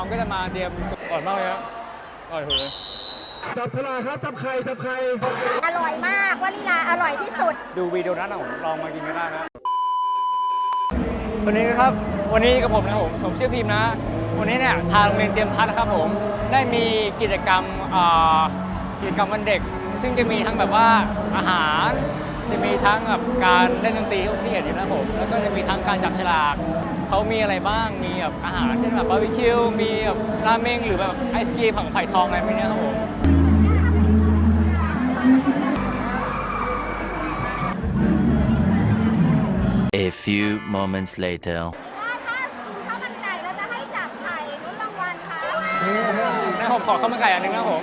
องก็จะมาเตรียมก่อนมากเลยครับอร่อยเลยจับฉลากครับจับไข่จับไข่อร่อยมากวานิลาอร่อยที่สุด ดูวีดีโอนั้นนะผมลองมากินก็ได้นะวันนี้นะครับวันนี้กับผมนะครับผมผมชื่อพิมพ์นะ วันนี้เนี่ยทางโรงเรียนเตรียมพัฒน์นะครับผมได้มีกิจกรรมอ่ากิจกรรมวันเด็ก ซึ่งจะมีทั้งแบบว่าอาหารจะมีทั้งแบบการเล่นดนตรีที่เห็นอยู่นะครับผมแล้วก็จะมีทั้งการจับฉลาก เขามีอะไรบ้าง มีแบบอาหารเช่นแบบบาร์บีคิว มีแบบราเมงหรือแบบไอศกรีมผังไผ่ทองอะไรพวกเนี้ยครับผม A few moments later. ว่าถ้ากินข้าวมันไก่เราจะให้จับไข่ลุ้นรางวัลค่ะงั้นผมขอข้าวมันไก่อันหนึงนะครับผม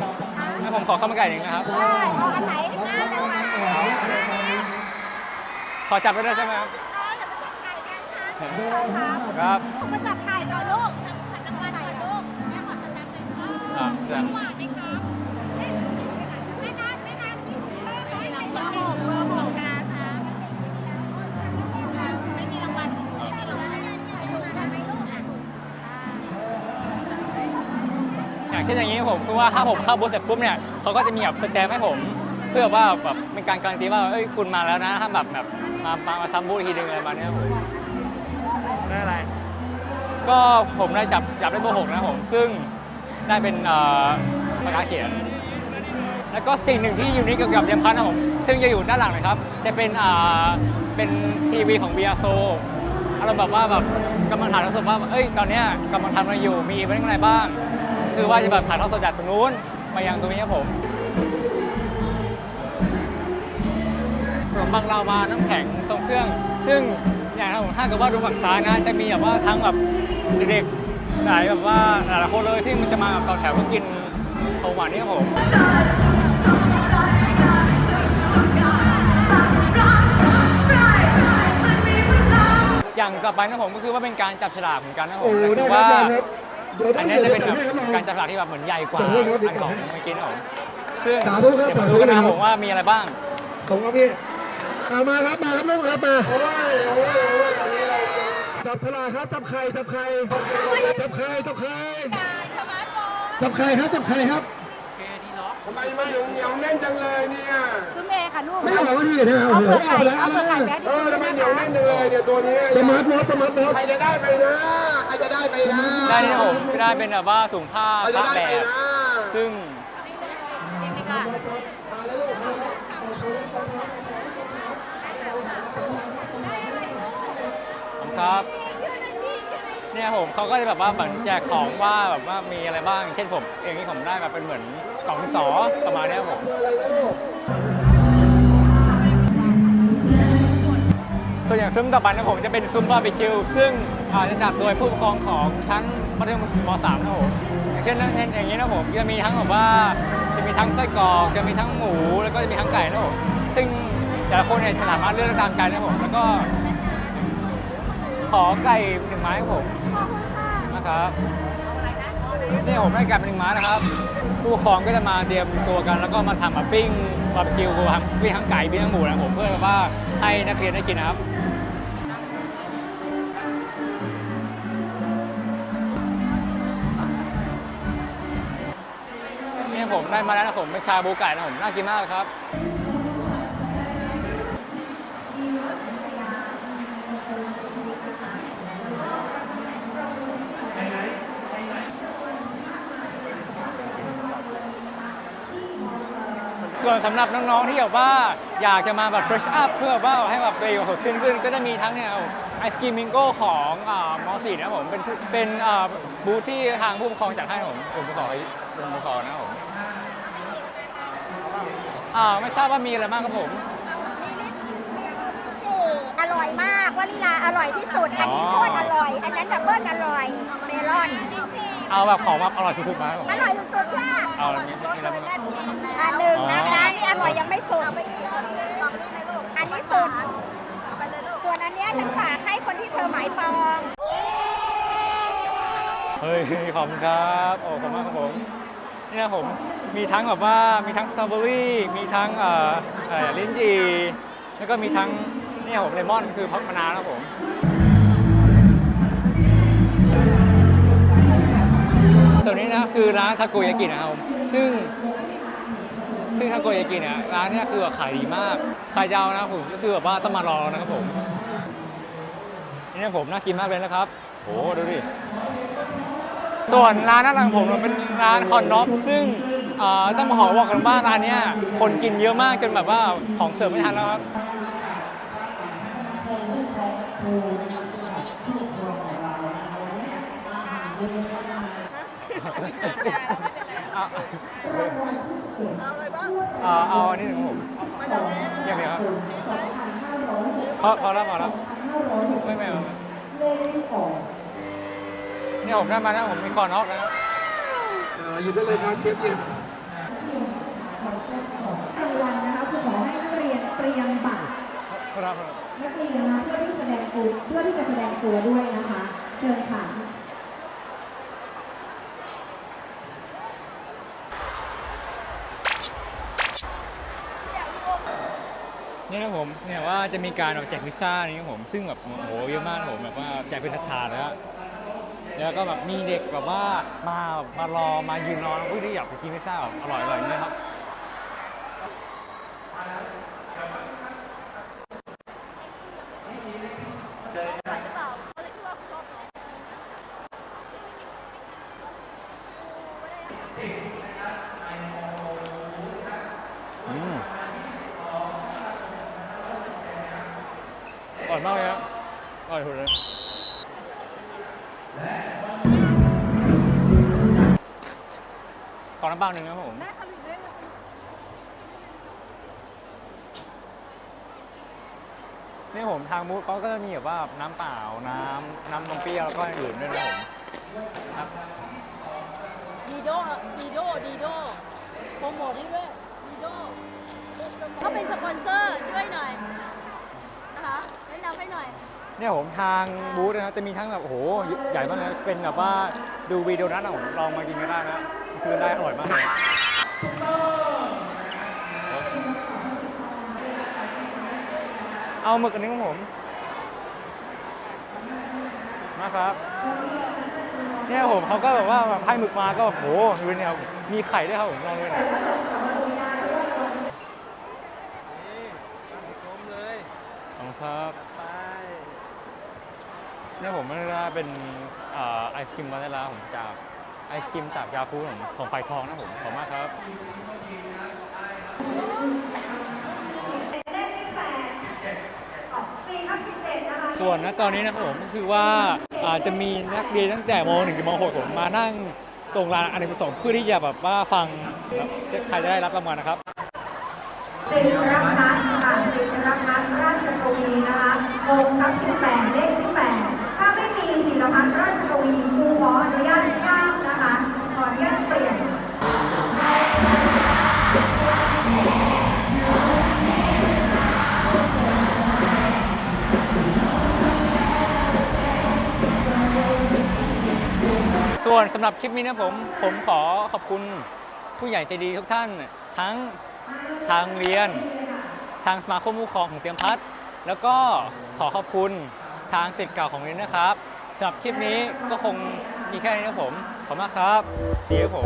งั้นผมขอข้าวมันไก่หนึ่งนะครับ ได้เอาอันไหนน่าจะมาอ๋อขอจับได้ด้วยใช่ไหมครับเดี๋ ค่ะครับครับมาจับไข่ก่อนลูกจับจับรางวัลก่อนลูกแม่ขอสแตมป์หนึ่งค่ะอ่าแสดงหวานไหมครับแม่แม่นัทแม่นัทมีถุงเพิ่มไหมเบอร์หกเบอร์หกกาค่ะไม่มีรางวัลไม่มีรางวัลไม่ถูกกันไหมลูกอะอย่างเช่นอย่างนี้ผมคือว่าถ้าผมเข้าบูธเสร็จปุ๊บเนี่ยเขาก็จะมีแบบสแตมป์ให้ผม เพื่อว่าแบบเป็นการการันตีว่าเอ้ยคุณมาแล้วนะถ้าแบบแบบมามามาซ้ำบูธอีกทีนึงอะไรประมาณเนี้ยครับผม ได้อะไร ก็ผมได้จับจับได้เบอร์หกนะครับผม ซึ่งได้เป็นเอ่อปากกาเขียน แล้วก็สิ่งหนึ่งที่ยูนิคเกี่ยวกับเดียมพัทนะครับผม ซึ่งจะอยู่ด้านหลังนะครับ จะเป็นอ่าเป็นทีวีของ b ียโซอารมณ์แบบว่าแบบกำลังถ่ายทอดสดว่า เอ้ย ตอนเนี้ยกำลังทำอะไรอยู่ มีอีเวนต์อะไรบ้าง คือว่าจะแบบถ่ายทอดสดจากตรงนู้นมายังตรงนี้ครับผมขนมปังลาวาน้ำแข็งทรงเครื่อง ซึ่ง อย่างนะครับผมถ้าเกิดว่าดูฝั่งซ้ายนะจะมีแบบว่าทั้งแบบเด็กๆหลายแบบว่าหลายๆคนเลยที่มันจะมาแบบต่อแถวเพื่อกินของหวานนี่ครับผม อย่างต่อไปนะผมก็คือว่าเป็นการจับฉลากเหมือนกันนะผโอ้มโหแต่ได้คือครัว่าบได้ครับเดี๋ยวต้อัอนงนี้เดี๋ยวจะเป็นจัแบบให้ครับการจับฉลากที่แบบเหมือนใหญ่กว่าจับให้ครับอันของเมื่อกี้นะผมซึ่งสาธุครับเดี๋ยวมาสาธุดูกันนะนะครับผมว่ามีอะไรบ้างผมครับพี่ เอามาครับมาครับลูกครับมาจับฉลากครับจับไข่จับไข่จับไข่จับไข่สมาร์ทโฟนจับไข่ครับจับไข่ครับทำไมมันเหนียวเหนียวแน่นจังเลยเนี่ยซุ้มเอค่ะลูกไม่เอาว่าที่นะเอาเอาเดี๋ยวเปิดเอาไข่ไปแล้วเอาเอาเปิดไปไข่แล้วแบ๊ดเออทำไมเหนียวแน่นจังเลยเดี๋ยวตัวเนี้ยสมาร์ทโน้ตสมาร์ทโน้ตใครจะได้ไปนะใครจะได้ไปนะได้นี่นะผมได้เป็นแบบว่าถุงผ้าใครพจะระได้แบไปบนะซึ่งผม ครับ เนี่ยผมเขาก็จะแบบว่าเหมือนแจกของว่าแบบว่ามีอะไรบ้าง เช่นผมเองที่ผมได้แบบเป็นเหมือนกล่องสอประมาณเนี้ยผมส่วนอย่างซุ้มต่อไปนะผมจะเป็นซุ้มบาร์บีคิวซึ่งอาจะจัดโดยผู้ปกครองของชั้นมัธยมม .3 นะผมอย่างเช่นอย่างนี้นะผมจะมีทั้งแบบว่าจะมีทั้งไส้กรอกจะมีทั้งหมู แล้วก็จะมีทั้งไก่นะผมซึ่งแต่ละคนเนี่ยสามารถเลือกตามใจนะผมแล้วก็ ขอไก่หนึ่งไม้ครับผมนะครับเนี่ยผมได้ไก่เป็นหนึ่งไม้นะครับ ผู้ปกครองก็จะมาเตรียมตัวกัน แล้วก็มาทำแบบปิ้งบาร์บีคิวทำปิ้งทั้งไก่ปิ้งทั้งหมูนะผมเพื่อว่าให้นักเรียนได้กินนะครับนี่ผมได้มาแล้วนะผมเป็นชาบูไก่นะผมน่ากินมากเลยครับ ส่วนสำหรับน้องๆที่แบบว่าอยากจะมาแบบ fresh up เพื่อว่าให้แบบตัวเองสดชื่นขึ้น ก็จะมีทั้งเนี่ยไอศกรีมมิงโก้ของอ่ามอสีนะครับผม เป็นเป็นอ่าบูธที่ทางผู้ปกครองจัดให้ผมผมจะขอผมจะขอนะครับผมอ่าไม่ทราบว่ามีอะไรบ้างครับผม สี่อร่อยมากวานิลาอร่อยที่สุด อันนี้โคตรอร่อย อันนั้นดับเบิลอร่อย เมลอน เอาแบบของแบบอร่อยสุดๆมาครับผม อร่อยสุดๆค่ะ เอาอันนี้มีอะไรบ้างครับอันหนึ่งอ๋อนะคะ นี่อร่อยยังไม่สุดอันนี้สุดส่วนอันเนี้ยฉันฝากให้คนที่เธอหมายปอง เฮ้ย ขอบคุณครับโอ้ขอบคุณมากครับผม นี่นะผม มีทั้งแบบว่า มีทั้งสตรอเบอรี่ มีทั้งเอ่อเอ่อลิ้นจี่แล้วก็มีทั้งนี่ผมเลมอนคือพักมะนาวนะครับผม คือร้านทาโกยากินะครับผมซึ่ง ซึ่งทาโกยากิเนี่ยร้านเนี่ยคือแบบขายดีมากใครจะเอานะครับผมก็คือแบบว่าต้องมารอนะครับผมนี่นะผมน่ากินมากเลยนะครับโอ้ดูดิส่วนร้านด้านหลังผมมันเป็นร้านคอนน็อปซึ่งเอ่อต้องมาขอบอกกันว่าร้านเนี้ยคนกินเยอะมากจนแบบว่าของเสิร์ฟไม่ทันแล้วครับ เอาเอาอะไรบ้างเอาเอาอันนี้หนึ่งครับผมอย่างเดียวครับพอพอแล้วพอแล้วไม่ไม่ไม่นี่ผมได้มาแล้วผมมีคอนอกนะครับเออหยิบได้เลยครับเชฟหยิบกลางวันนะคะคุณหมอให้นักเรียนเตรียมบัตรนักเรียนนะเพื่อที่แสดงตัวเพื่อที่จะแสดงตัวด้วยนะคะ เชิญค่ะ นี่นะ ผมเนี่ยว่าจะมีการแจกพิซซ่านี่ครับผม ซึ่งแบบโอ้โหเยอะมากนะผมแบบว่าแจกเป็นถาดๆแล้วแล้วก็แบบมีเด็กแบบว่ามาแบบมารอ มายืนรอเพื่อที่อยากไปกินพิซซ่าแบบอร่อยๆอย่างเงี้ยครับอื ร่อยมากเลยครับอร่อยสุดเลยขอน้ำเปล่าหนึ่งนะครับผมนี่ผมทางมูดเขาก็จะมีแบบว่าน้ำเปล่าน้ำน้ำนมเปรี้ยวแล้วก็อย่างอื่นด้วยนะผมครับดีโดดีโดดีโดโปรโมทให้ด้วยดีโดเขาเป็นสปอนเซอร์ช่วยหน่อยนะคะแนะนำให้หน่อย เนี่ยผมทางบูธนะครับจะมีทั้งแบบโอ้โหใหญ่มากเลยเป็นแบบว่าดูวีดีโอนั้นนะผมลองมากินก็ได้นะซื้อได้อร่อยมากเลยเอาหมึกอันนี้ของผมนะครับเนี่ยผมเขาก็แบบว่าแบบให้หมึกมาก็แบบโอ้โหดูเนี่ยมีไข่ด้วยครับผมลองดูหน่อยขอบคุณครับ เนี่ยผมไม่ได้เป็นอ่าไอศกรีมวานิลลาผมจากไอศกรีมจากยาคูของของไฟทองนะผมขอบคุณมากครับส่วนณตอนนี้นะครับผมก็คือว่าอาจจะมีนักเรียนตั้งแต่ม .1 ถึงม .6 ผมมานั่งตรงลานอเนกประสงค์เพื่อที่จะแบบว่าฟังครับใครจะได้รับรางวัลนะครับสิริรักษ์นัทค่ะสิริรักษ์นัทราชกวีนะคะวงทับ18เลข วนสำหรับคลิปนี้นะผมผมขอขอบคุณผู้ใหญ่ใจดีทุกท่าน ทั้งทางเรียน ทางสมาคมผู้ปกครองของเตรียมพัฒน์แล้วก็ขอขอบคุณทางสิทธิ์เก่าของเรียนนะครับสำหรับคลิปนี้ก็คงมีแค่นี้นะผมขอบคุณมากครับเสียผม